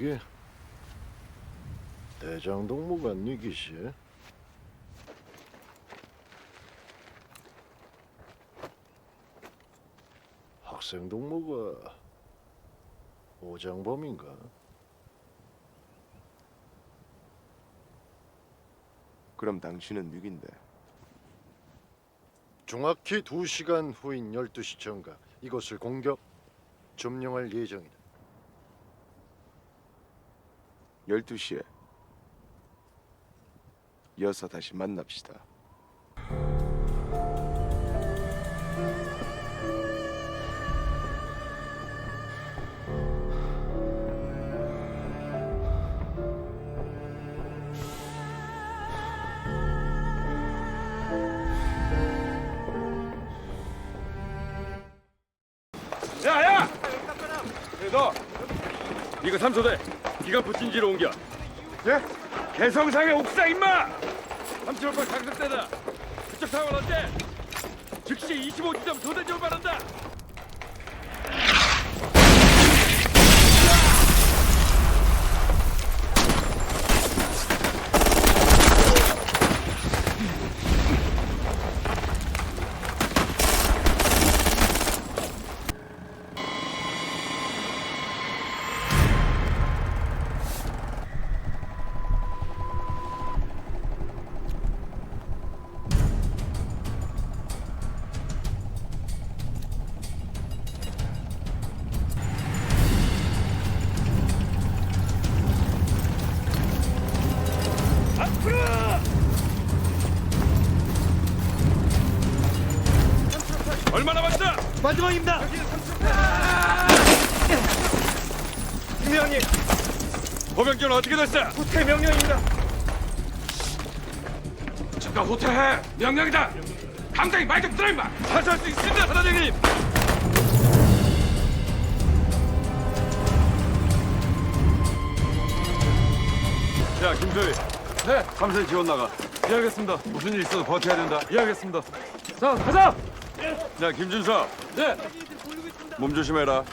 여기 대장동무가 니기시? 학생동무가 오장범인가? 그럼 당신은 누군데? 정확히 2시간 후인 12시 정각 이곳을 공격 점령할 예정이다. 12시에 이어서 다시 만납시다. 야야! 너 이거 삼소대 기가 부친지로 옮겨 예? 개성상의 옥상 임마! 삼칠오팔 장성대다 그쪽 상황 어때? 즉시 25지점 소대 지원 바란다 마지막입니다. 김명님, 호병기는 어떻게 됐어? 후퇴 명령입니다. 잠깐 호퇴해 명령이다. 감독이 말좀 들어 임마. 사수할 수 있습니다 사단장님. 야 김소희. 네. 삼세 지원 나가. 이해하겠습니다. 무슨 일 있어도 버텨야 된다. 이해하겠습니다. 자 가자! 야 김준서 네 몸 조심해라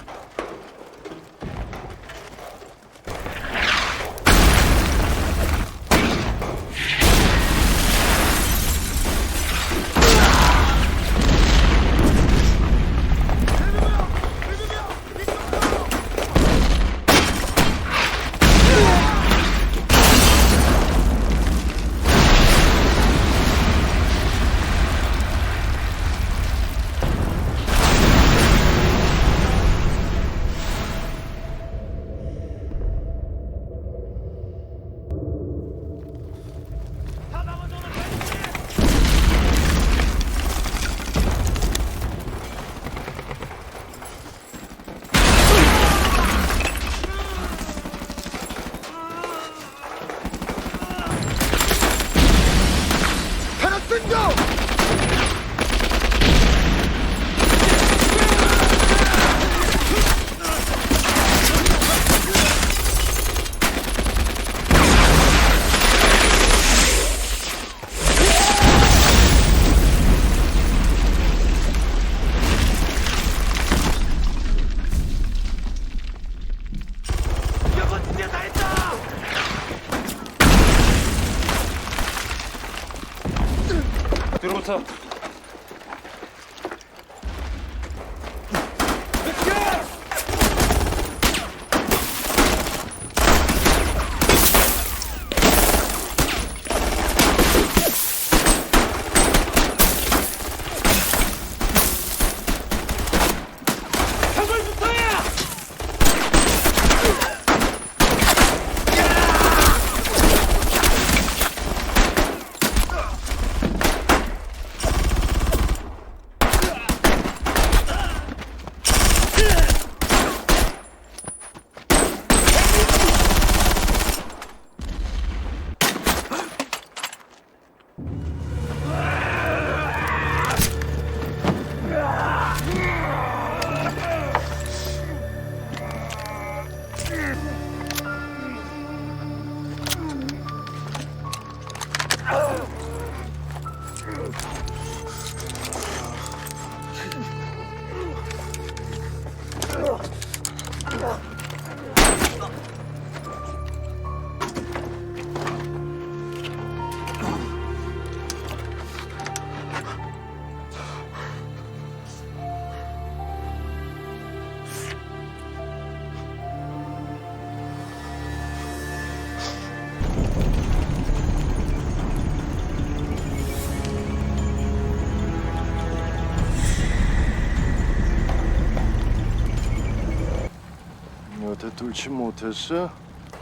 뚫지 못했어?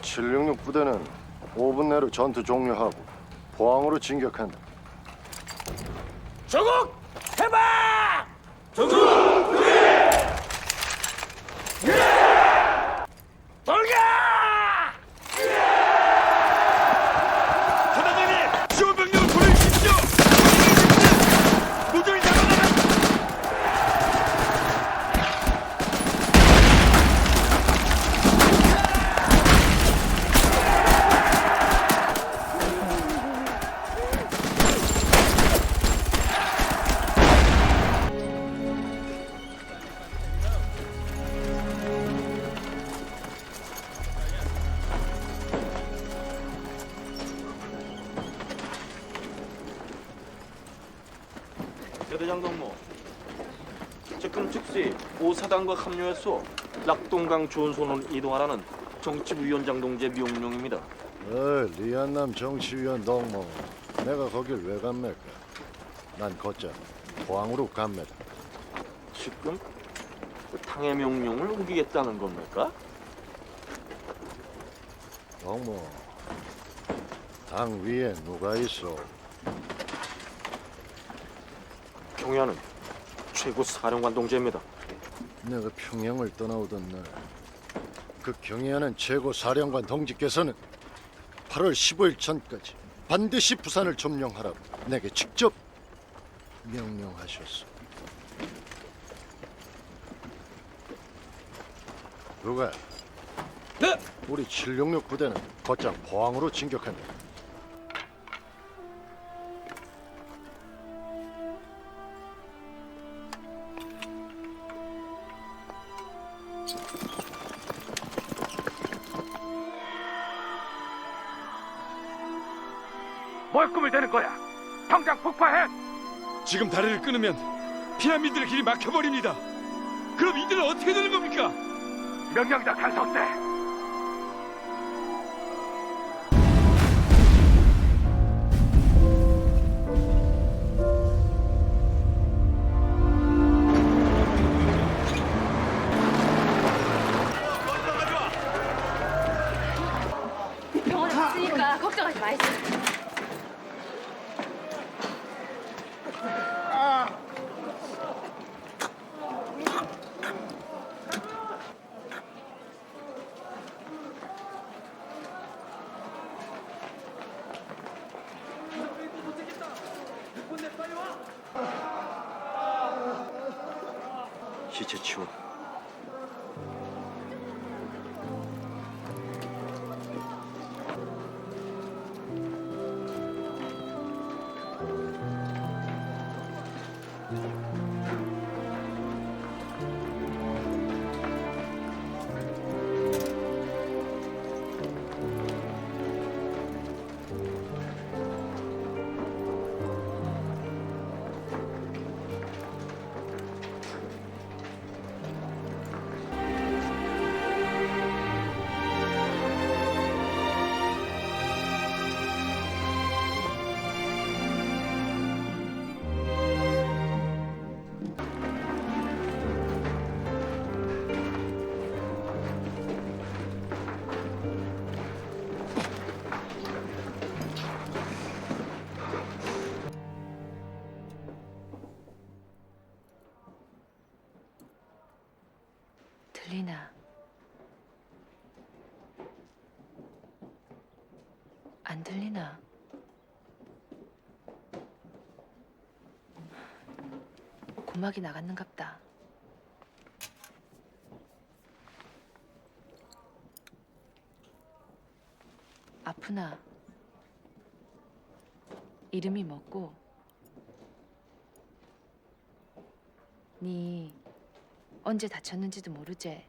766 부대는 5분 내로 전투 종료하고 포항으로 진격한다. 조국 해방! 조국 대장 동무 지금 즉시 오사단과 합류해서 낙동강 조선을 이동하라는 정치부위원장 동지의 명령입니다. 어, 리안남 정치위원 동무. 내가 거길 왜 갑니까? 난 곧장 포항으로 갑니다. 지금 그 당의 명령을 우기겠다는 겁니까? 동무. 당 위에 누가 있어? 경야는 최고 사령관 동지입니다. 내가 평양을 떠나오던 날, 그 경애하는 최고 사령관 동지께서는 8월 15일 전까지 반드시 부산을 점령하라고 내게 직접 명령하셨어. 누가? 네. 우리 766 부대는 곧장 포항으로 진격한다. 지금 다리를 끊으면 피난민들의 길이 막혀버립니다. 그럼 이들은 어떻게 되는 겁니까? 명령자 간섭대. 시 고막이 나갔는갑다. 아프나? 이름이 뭐고? 니 언제 다쳤는지도 모르제.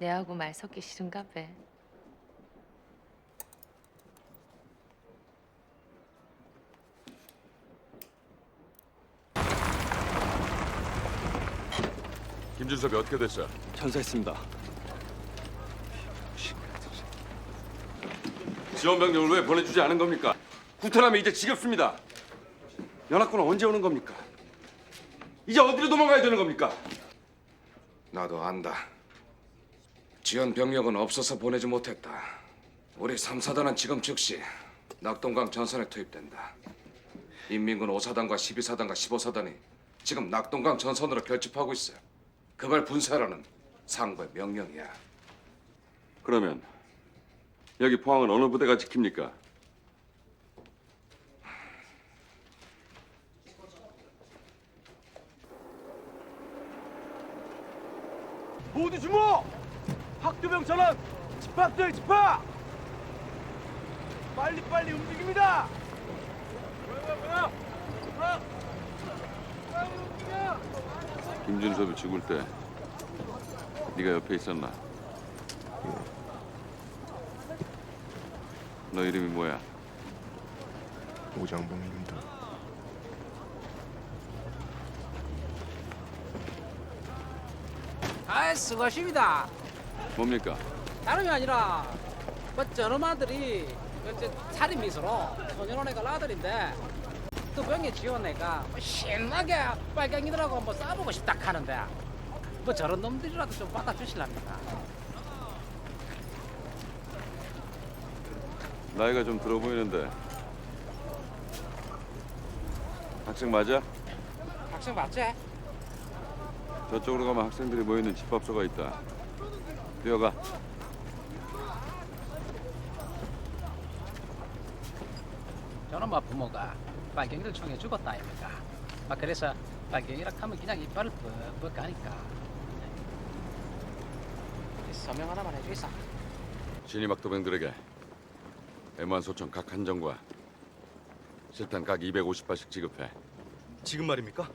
내하고 말 섞기 싫은가 봐. 김준섭이 어떻게 됐어? 전사했습니다. 지원병력을 왜 보내주지 않은 겁니까? 구태라면 이제 지겹습니다. 연합군은 언제 오는 겁니까? 이제 어디로 도망가야 되는 겁니까? 나도 안다. 지원 병력은 없어서 보내지 못했다. 우리 3사단은 지금 즉시 낙동강 전선에 투입된다. 인민군 5사단과 12사단과 15사단이 지금 낙동강 전선으로 결집하고 있어. 그걸 분쇄하라는 상부의 명령이야. 그러면 여기 포항은 어느 부대가 지킵니까? 모두 주목! 학도병 전원 집합들 집합! 빨리 빨리 움직입니다. 김준섭이 죽을 때 네가 옆에 있었나? 너 이름이 뭐야? 오장봉입니다. 아, 수고하십니다. 뭡니까? 다름이 아니라 뭐 저놈아들이 그 이제 살인 미수로 소년원애가 아들인데 그 병에 지원 애가 뭐 신나게 빨갱이들하고 한번 싸보고 싶다 하는데 뭐 저런 놈들이라도 좀 받아주실랍니까? 나이가 좀 들어 보이는데 학생 맞아? 학생 맞지? 저쪽으로 가면 학생들이 모이는 집합소가 있다. 뛰어가. 저놈아 뭐 부모가 빨갱이를 총에 죽었다 아닙니까? 막 그래서 빨갱이라 하면 그냥 이빨을 뻑뻑 가니까 서명 하나만 해주이사 신임 학도병들에게 M1 소총 각 한 정과 실탄 각 250발씩 지급해. 지금 말입니까?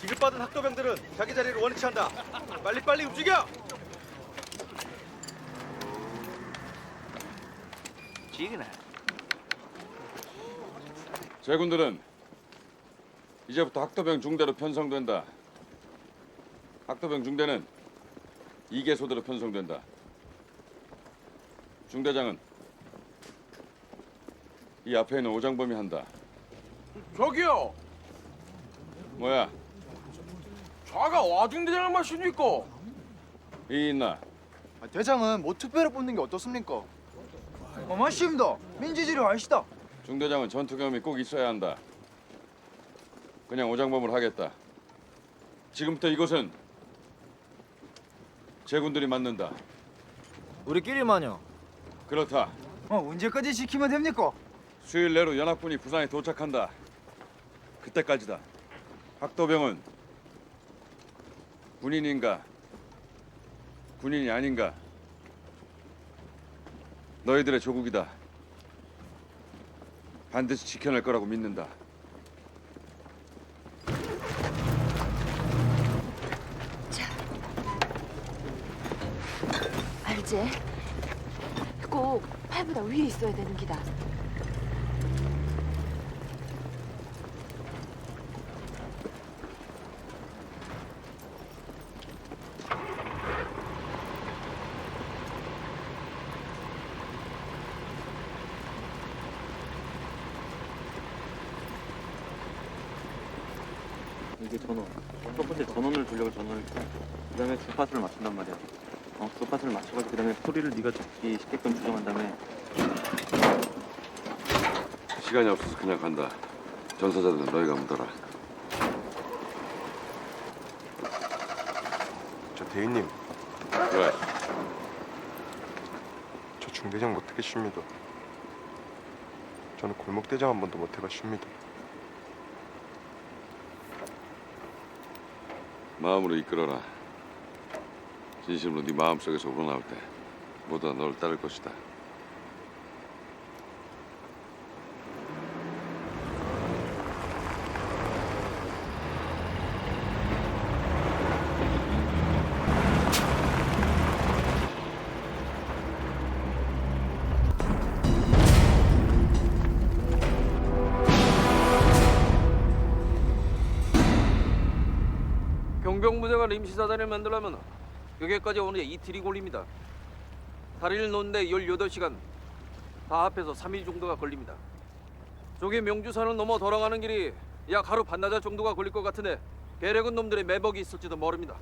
지급받은 학도병들은 자기 자리를 원위치 한다. 빨리 빨리 움직여. 제군들은 이제부터 학도병 중대로 편성된다. 학도병 중대는 이개소대로 편성된다. 중대장은 이 앞에 있는 오장범이 한다. 저기요. 뭐야? 자가 와중대장을 마십니까? 이 있나? 대장은 뭐 특별히 뽑는 게 어떻습니까? 어, 맞습니다. 민지지를 아시다. 중대장은 전투 경험이 꼭 있어야 한다. 그냥 오장범을 하겠다. 지금부터 이곳은 제군들이 맡는다. 우리끼리만요. 그렇다. 어, 언제까지 지키면 됩니까? 수요일 내로 연합군이 부산에 도착한다. 그때까지다. 학도병은 군인인가 군인이 아닌가 너희들의 조국이다. 반드시 지켜낼 거라고 믿는다. 알지? 꼭 팔보다 위에 있어야 되는 기다. 이게 전원. 첫 번째 전원을 돌려고 전원을 켜. 그다음에 주파수를 맞춘단 말이야. 어, 주파수를 맞춰가지고 그다음에 소리를 네가 듣기 쉽게끔 조정한 다음에 시간이 없어서 그냥 간다. 전사자들은 너희가 묻어라. 저 대위님, 왜? 저 중대장 못하겠습니다. 저는 골목대장 한 번도 못 해봤습니다. 마음으로 이끌어라. 진심으로 네 마음속에서 우러나올 때 모두 다 너를 따를 것이다. 임시사단을 만들려면 여기까지 오는데 이틀이 걸립니다. 다리를 놓는데 18시간, 다 합해서 3일 정도가 걸립니다. 저기 명주산을 넘어 돌아가는 길이 약 하루 반나절 정도가 걸릴 것 같은데 계략은 놈들의 매복이 있을지도 모릅니다.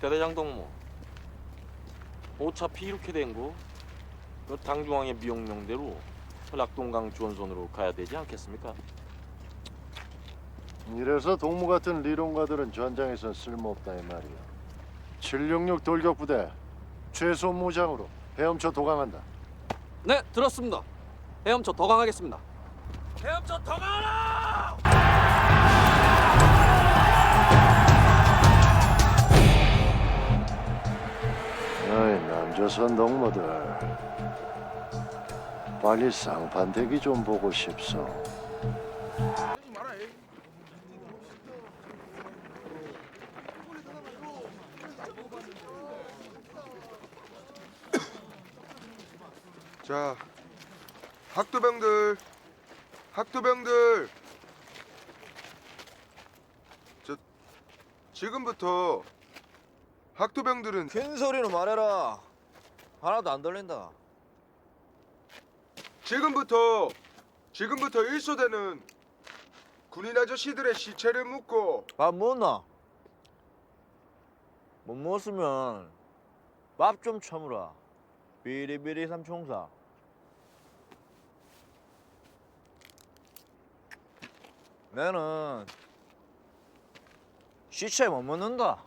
대대장 동무. 어차피 이렇게 된 거, 그 당중앙의 미용명대로 낙동강 주원선으로 가야 되지 않겠습니까? 이래서 동무 같은 리론가들은 전장에선 쓸모없다 이 말이야. 766 돌격부대 최소 무장으로 헤엄쳐 도강한다. 네, 들었습니다. 헤엄쳐 더 강하겠습니다. 어이 남조선 동무들 빨리 쌍판 대기 좀 보고 싶소. 자, 학도병들, 학도병들. 저 지금부터 학도병들은 큰 소리로 말해라. 하나도 안 들린다. 지금부터 지금부터 일소대는 군인 아저씨들의 시체를 묻고 밥 먹었나? 못 먹었으면 밥좀 처물어. 비리비리 삼총사. 나는 시체 못 먹는다.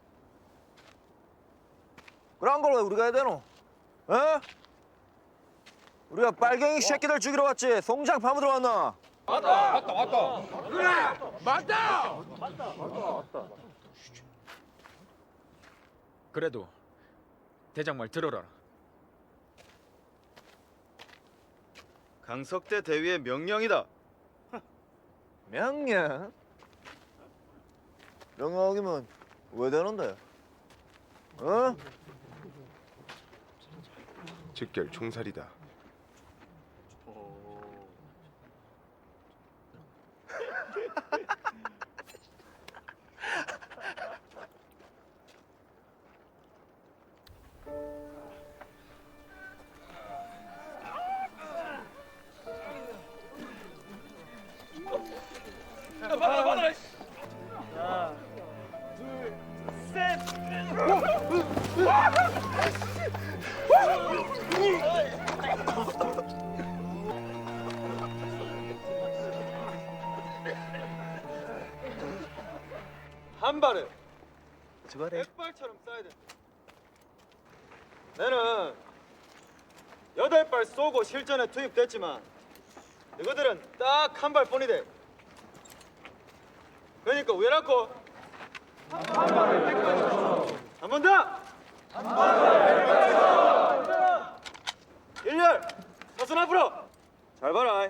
그런 걸 왜 우리가 해야 되노? 에? 우리가 빨갱이 새끼들 죽이러 왔지 송장 파묻으러 왔나? 그래도 대장 말 들어라. 강석대 대위의 명령이다. 명령? 명령이면 왜 되는데? 어? 직결 총살이다. 실전에 투입됐지만 너희들은 딱 한 발뿐이대. 그러니까 왜라고? 한 번 더. 일렬 서순 앞으로. 잘 봐라.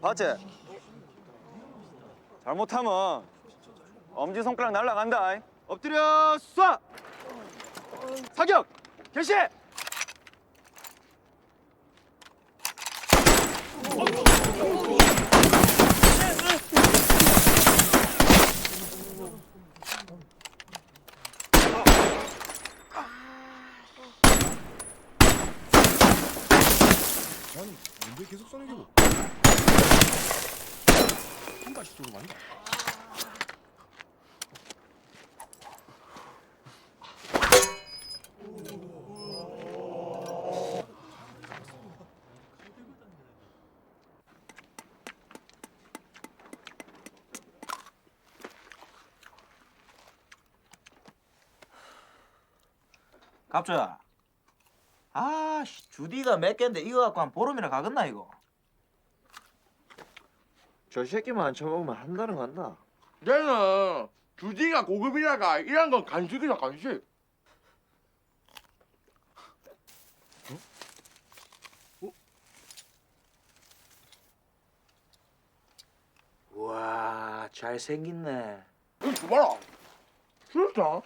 봤지? 잘못하면 엄지 손가락 날라간다. 엎드려 쏴. 사격 개시. 아니, 왜 계속 써내기고? 한 가지 쪽으로 간다. 갑자야. 아, 씨, 주디가 몇 갠데 이거 갖고 한 보름이나 가겠나 이거? 저 새끼만 안 쳐먹으면 한 달은 간다. 얘는 주디가 고급이라가 이런 건 간식이다 간식. 와, 잘생겼네. 이거 줘봐라. 진짜?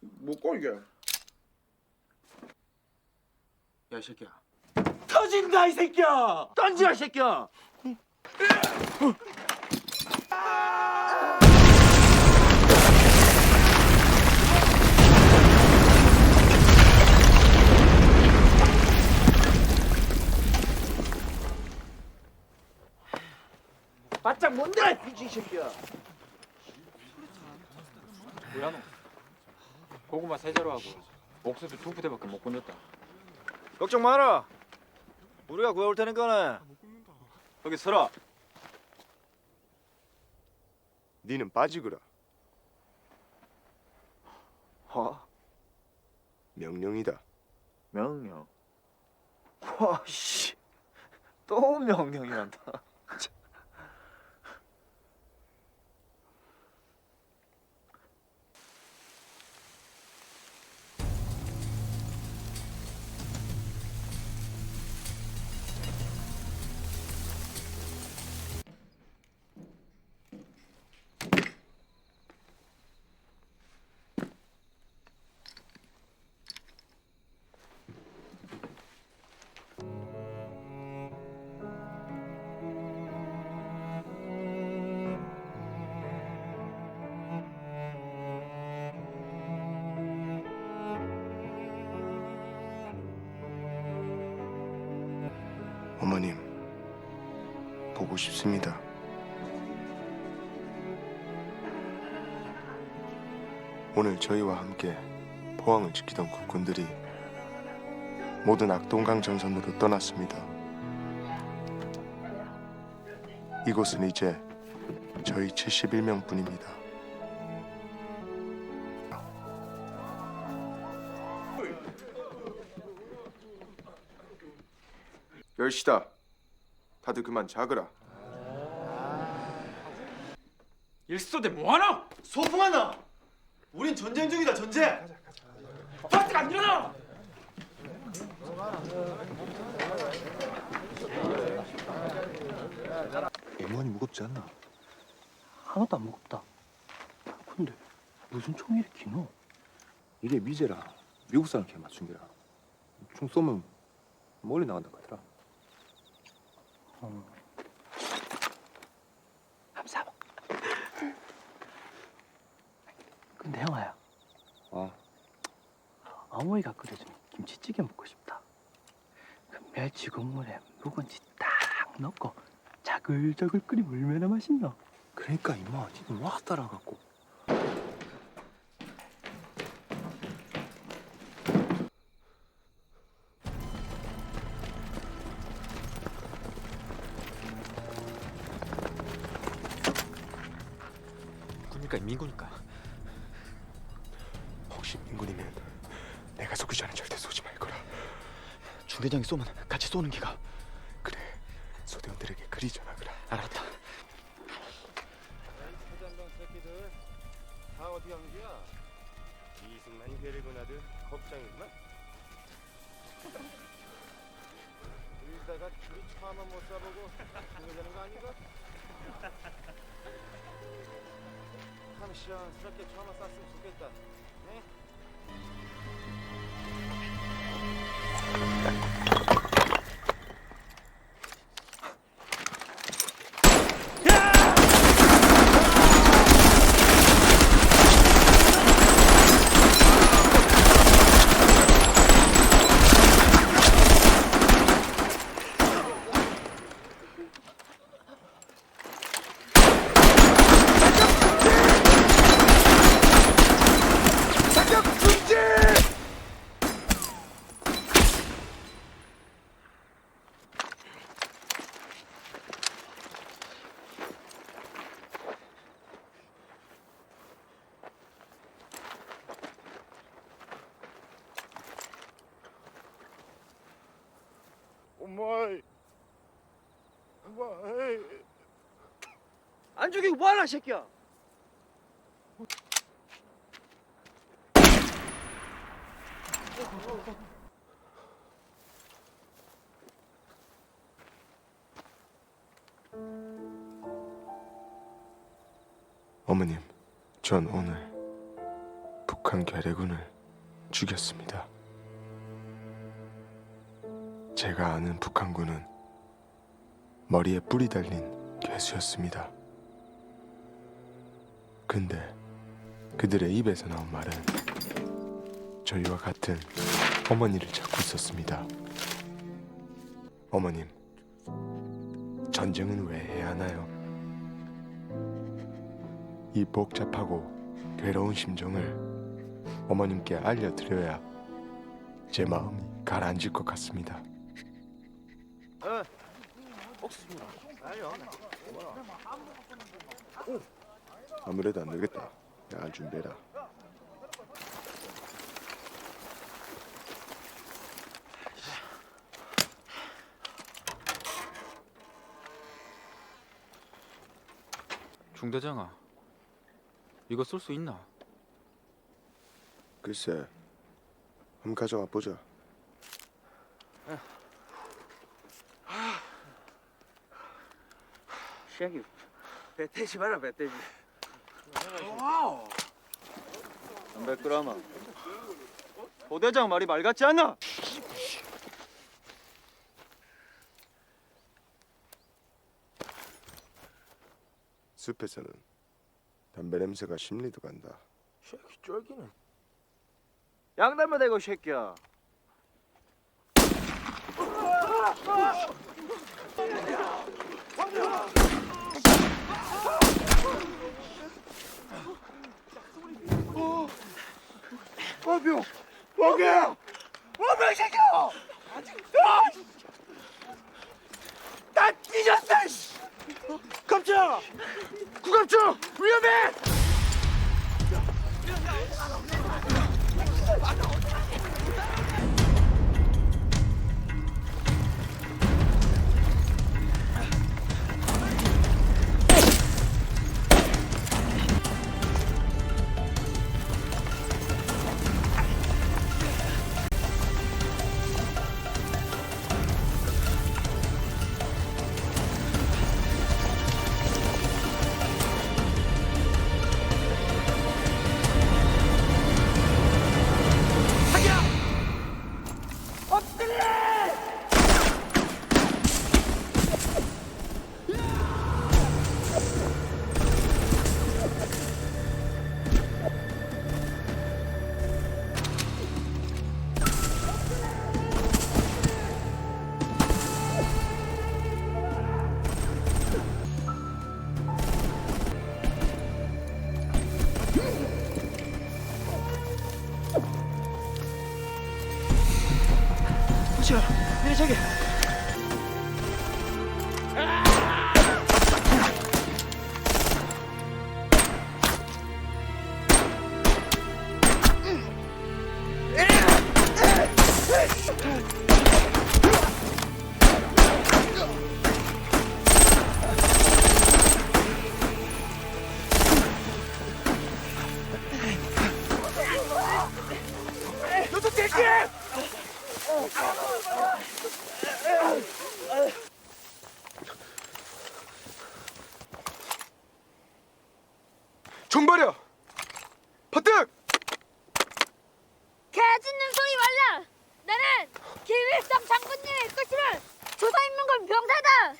뭐고 이게? 야, 이 새끼야. 터진다, 이 새끼야! 던지라, 이 새끼야! 바짝 뭔데, 이 새끼야! 뭐야 너? 고구마 세 자루 하고 옥수수 두 부대밖에 못 건졌다. 걱정 마라. 우리가 구해올 테니까네. 여기 서라. 니는 빠지거라. 어? 명령이다. 명령. 와 씨. 또 명령이란다. 어 보고 싶습니다. 오늘 저희와 함께 포항을 지키던 국군들이 모든 악동강 전선으로 떠났습니다. 이곳은 이제 저희 71명 뿐입니다. 열시다. 다들 그만 자거라. 일소대 뭐하나? 소풍한다. 우린 전쟁 중이다 전쟁. 파트가 안 일어나! 어머니 무겁지 않나? 하나도 안 무겁다. 근데 무슨 총이 이렇게 기노? 이게 미제라. 미국 사람 걔 맞춘 게라. 총 쏘면 멀리 나간다고 하더라. 어. 감사합니다. 근데 형아야, 어. 어머니가 끓여준 김치찌개 먹고 싶다. 그 멸치 국물에 묵은지 딱 넣고 자글자글 끓이면 얼마나 맛있나? 그러니까 임마, 니는 와 따라갖고. 군니까 민구니까. 중대장이 쏘면 같이 쏘는 기가. 뭐하나 이 새끼야. 어머님, 전 오늘 북한 괴뢰군을 죽였습니다. 제가 아는 북한군은 머리에 뿔이 달린 괴수였습니다. 근데 그들의 입에서 나온 말은 저희와 같은 어머니를 찾고 있었습니다. 어머님, 전쟁은 왜 해야 하나요? 이 복잡하고 괴로운 심정을 어머님께 알려드려야 제 마음이 가라앉을 것 같습니다. 아무래도 안 되겠다. 야, 준비해라. 중대장아, 이거 쓸 수 있나? 글쎄, 한번 가져와 보자. 시작이 배태지 마라 배태지. 300g아. 도대장 말이 말 같지 않나? 숲에서는 담배 냄새가 심리도 간다. 새끼 쫄기는. 양담배 대고 새끼야. 와병! 와병! 와병 새끼야! 나 뒤졌어! 씨! 깜짝! 구갑주 위험해! 종발이야! 버뜩! 개 짖는 소리 말라! 나는 김일성 장군님의 끝이를 조선인민군 병사다!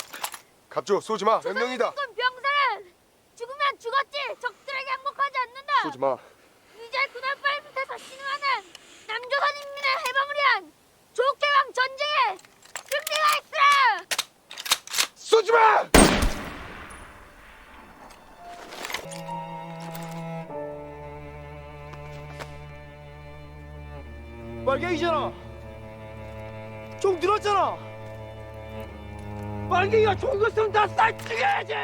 갑조 쏘지 마. 명령이다. 조선인민군 병사는 죽으면 죽었지 적들에게 항복하지 않는다! 쏘지 마. 이제 그날발 밑에서 신음하는 남조선인민의 해방을 위한 조개왕 전쟁에 승리가 있으라! 쏘지 마! 빨갱이잖아. 총 들었잖아. 빨갱이가 총구성 다쌀 죽여야지.